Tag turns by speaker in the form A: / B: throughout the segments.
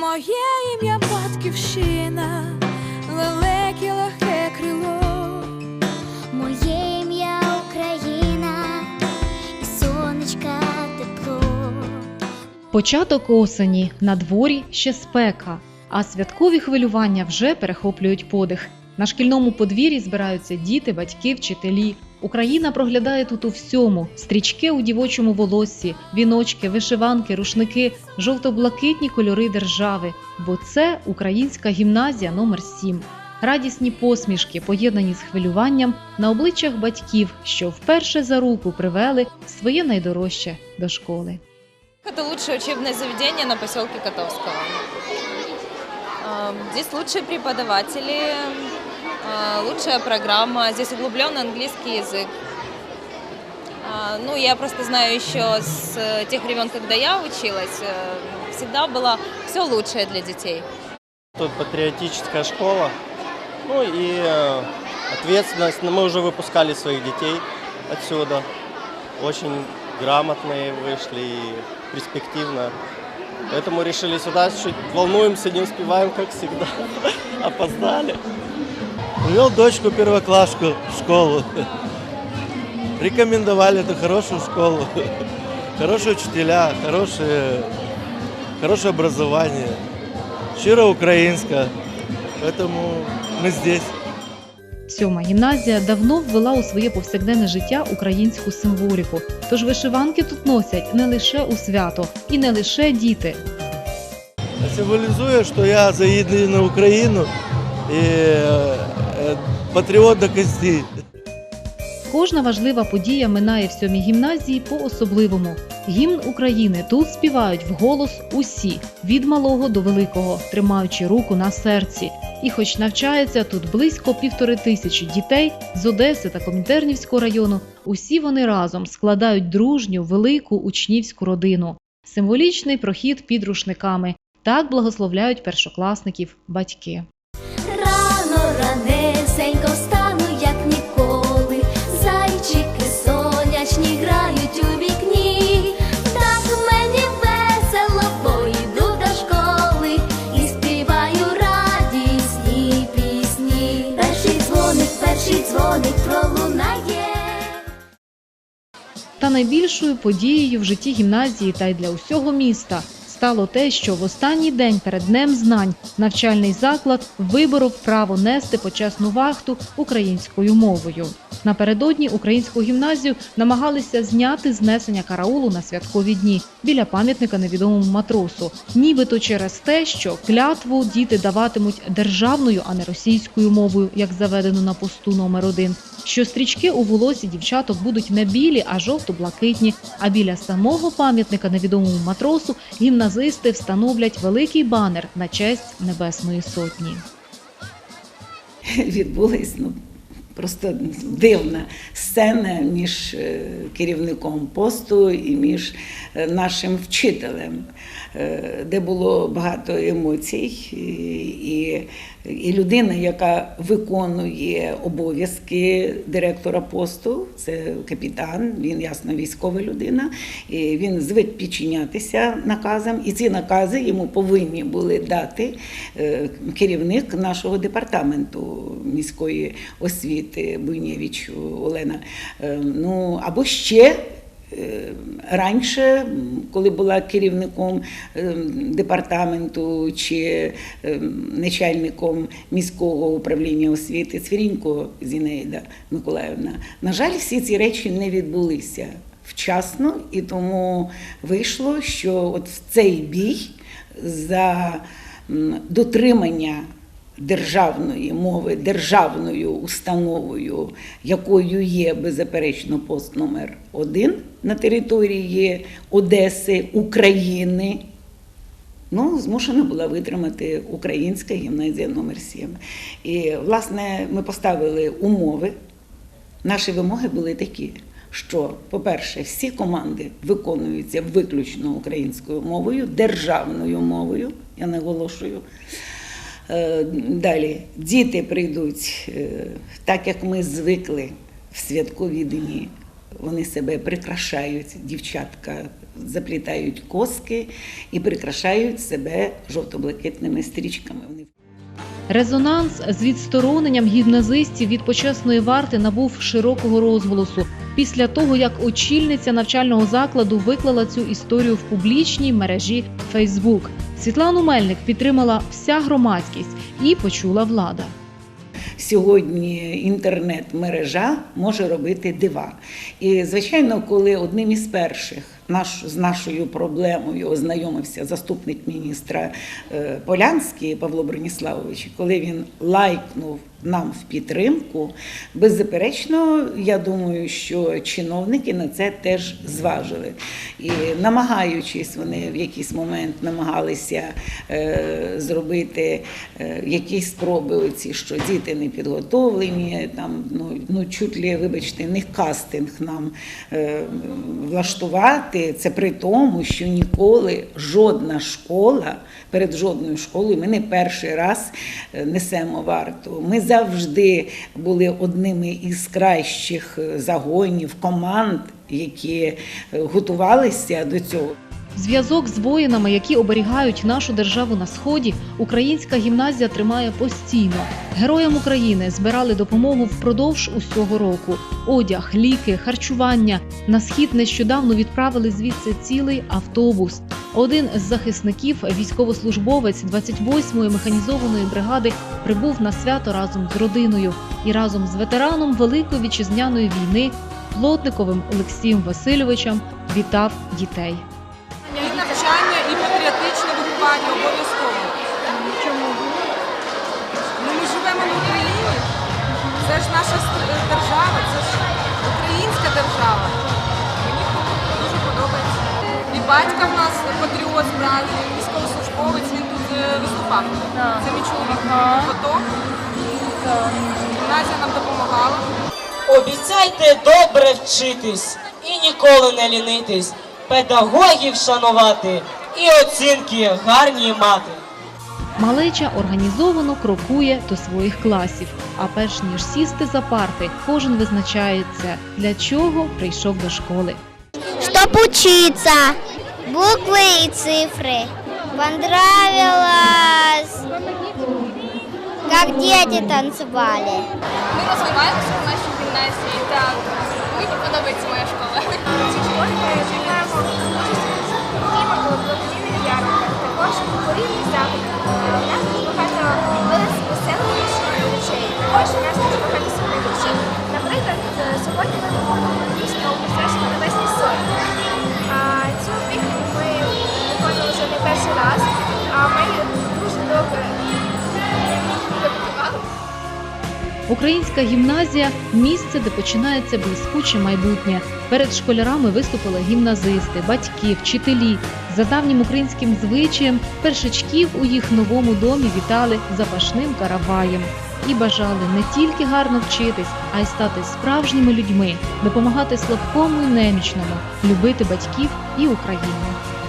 A: Моє ім'я батьківщина, велике легке крило.
B: Моє ім'я Україна, і сонечка тепло.
C: Початок осені на дворі ще спека, а святкові хвилювання вже перехоплюють подих. На шкільному подвір'ї збираються діти, батьки, вчителі. Україна проглядає тут у всьому: стрічки у дівочому волоссі, віночки, вишиванки, рушники, жовто-блакитні кольори держави. Бо це українська гімназія номер 7 Радісні посмішки, поєднані з хвилюванням на обличчях батьків, що вперше за руку привели своє найдорожче до школи.
D: Это лучшее учебное заведение на поселке Котовского. А, Здесь лучшие преподаватели, лучшая программа, здесь углубленный английский язык. А, Ну, я просто знаю еще с э, тех времен, когда я училась, э, всегда было все лучшее для детей.
E: Тут патриотическая школа. Ну и э, ответственность. Мы уже выпускали своих детей отсюда. Очень грамотные вышли и перспективно. Поэтому решили сюда, чуть волнуемся, не успеваем, как всегда. Опоздали.
F: Привел дочку первокласску в школу. Рекомендовали эту хорошую школу. Хорошие учителя, хорошее, хорошее образование. Щиро украинское. Поэтому мы здесь.
C: Сьома гімназія давно ввела у своє повсякденне життя українську символіку. Тож вишиванки тут носять не лише у свято і не лише діти.
F: Символизуя, что я за единую Украину и э, до костей.
C: Кожна важлива подія минає в сьомій гімназії по-особливому. Гімн України тут співають вголос усі від малого до великого, тримаючи руку на серці. І, хоч навчається тут близько півтори тисячі дітей з Одеси та Комінтернівського району, усі вони разом складають дружню велику учнівську родину. Символічний прохід під рушниками. Так благословляють першокласників батьки. Найбільшою подією в житті гімназії та й для усього міста стало те, що в останній день перед днем знань навчальний заклад виборов право нести почесну вахту українською мовою. Напередодні українську гімназію намагалися зняти знесення караулу на святкові дні біля пам'ятника невідомому матросу, нібито через те, що клятву діти даватимуть державною, а не російською мовою, як заведено на посту номер один. Що стрічки у волосі дівчаток будуть не білі, а жовто-блакитні. А біля самого пам'ятника невідомому матросу гімназисти встановлять великий банер на честь Небесної Сотні.
G: відбулась ну, просто дивна сцена між е, керівником посту і між е, нашим вчителем, е, де було багато емоцій, і, і, людина, яка виконує обов'язки директора посту, це капітан, він ясно військова людина, і він звик підчинятися наказам, і ці накази йому повинні були дати е, керівник нашого департаменту міської освіти Буйнєвич Олена. Е, Ну або ще. Е, Раніше, коли була керівником е, департаменту чи е, начальником міського управління освіти Цвірінько Зінаїда Миколаївна, на жаль, всі ці речі не відбулися вчасно, і тому вийшло, що от в цей бій за дотримання державної мови, державною установою, якою є беззаперечно пост номер один на території Одеси, України. Ну, змушена була витримати Українська гімназія номер 7 І, власне, ми поставили умови. Наші вимоги були такі, що, по-перше, всі команди виконуються виключно українською мовою, державною мовою, я наголошую. Е, Далі діти прийдуть е, так, як ми звикли в святкові дні. Вони себе прикрашають, дівчатка заплітають коски і прикрашають себе жовто-блакитними стрічками.
C: Резонанс з відстороненням гімназистів від почесної варти набув широкого розголосу після того, як очільниця навчального закладу виклала цю історію в публічній мережі Facebook. Світлану Мельник підтримала вся громадськість і почула влада.
G: Сьогодні інтернет-мережа може робити дива. І, звичайно, коли одним із перших наш, з нашою проблемою ознайомився заступник міністра е, Полянський Павло Броніславович, коли він лайкнув нам в підтримку, беззаперечно, я думаю, що чиновники на це теж зважили. І намагаючись, вони в якийсь момент намагалися е, зробити е, якісь спроби, оці, що діти не підготовлені, там ну, ну чуть ли, вибачте, не кастинг нам е, влаштувати. Це при тому, що ніколи жодна школа перед жодною школою ми не перший раз е, несемо варту. Ми завжди були одними із кращих е, загонів, команд, які е, готувалися до цього.
C: Зв'язок з воїнами, які оберігають нашу державу на сході, українська гімназія тримає постійно. Героям України збирали допомогу впродовж усього року: одяг, ліки, харчування. На схід нещодавно відправили звідси цілий автобус. Один з захисників, військовослужбовець 28-ї механізованої бригади, прибув на свято разом з родиною і разом з ветераном Великої вітчизняної війни Плотниковим Олексієм Васильовичем вітав дітей.
H: Виховання обов'язково. Чому? Ну, ми живемо в Україні. Це ж наша держава, це ж українська держава. Мені дуже подобається. І батька в нас патріот справжній, військовослужбовець, він тут е, виступав. Це мій чоловік фото. Гімназія нам допомагала.
I: Обіцяйте добре вчитись і ніколи не лінитись, педагогів шанувати і оцінки гарні мати.
C: Малеча організовано крокує до своїх класів. А перш ніж сісти за парти, кожен визначається, для чого прийшов до школи.
B: Чтоб учиться. Буквы и цифры. Понравилось, как дети танцевали.
D: Ми розвиваємося в нашій гімназії, так мені подобається моя школа.
C: Українська гімназія місце, де починається блискуче майбутнє. Перед школярами виступили гімназисти, батьки, вчителі. За давнім українським звичаєм першачків у їх новому домі вітали запашним караваєм і бажали не тільки гарно вчитись, а й стати справжніми людьми, допомагати слабкому і немічному, любити батьків і Україну.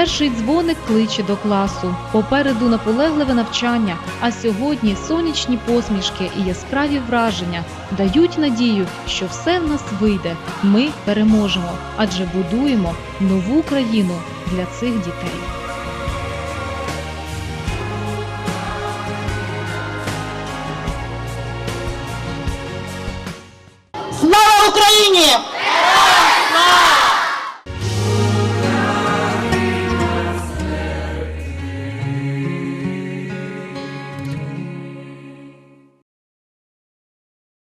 C: Перший дзвоник кличе до класу. Попереду наполегливе навчання. А сьогодні сонячні посмішки і яскраві враження дають надію, що все в нас вийде. Ми переможемо, адже будуємо нову країну для цих дітей.